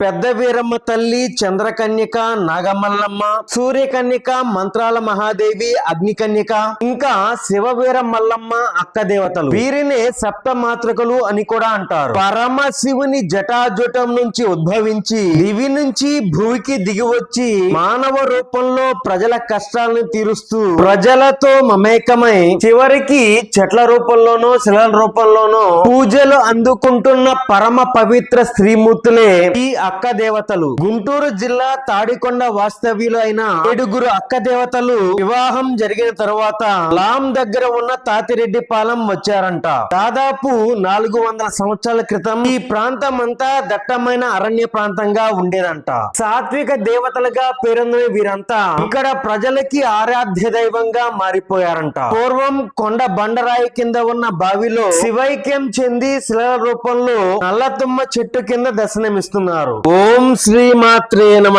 పెద్ద వీరమ్మ తల్లి చంద్రకన్యక నాగమల్లమ్మ సూర్యకన్యక మంత్రాల మహాదేవి అగ్నికన్యక ఇంకా శివవీర మల్లమ్మ అక్క దేవతలు వీరినే సప్త మాతృకలు అని కూడా అంటారు. పరమశివుని జటాజుటం నుంచి ఉద్భవించి దివి నుంచి భూమికి దిగి వచ్చి మానవ రూపంలో ప్రజల కష్టాలను తీరుస్తూ ప్రజలతో మమేకమై చివరికి చెట్ల రూపంలోనో శిలల రూపంలోనో పూజలు అందుకుంటున్న పరమ పవిత్ర స్త్రీమూర్తులే ఈ అక్క దేవతలు గుంటూరు జిల్లా తాడికొండ వాస్తవ్యులు అయిన ఏడుగురు అక్క దేవతలు వివాహం జరిగిన తరువాత లాం దగ్గర ఉన్న తాతిరెడ్డి పాలెం వచ్చారంట. దాదాపు నాలుగు వందల సంవత్సరాల క్రితం ఈ ప్రాంతం అంతా దట్టమైన అరణ్య ప్రాంతంగా ఉండేదంట. సాత్విక దేవతలుగా పేరొందిన వీరంతా ఇక్కడ ప్రజలకి ఆరాధ్య దైవంగా మారిపోయారంట. పూర్వం కొండ బండరాయి కింద ఉన్న బావిలో శివైక్యం చెంది శిలల రూపంలో నల్లతుమ్మ చెట్టు కింద దర్శనమిస్తున్నారు. ఓం శ్రీ మాత్రే నమ.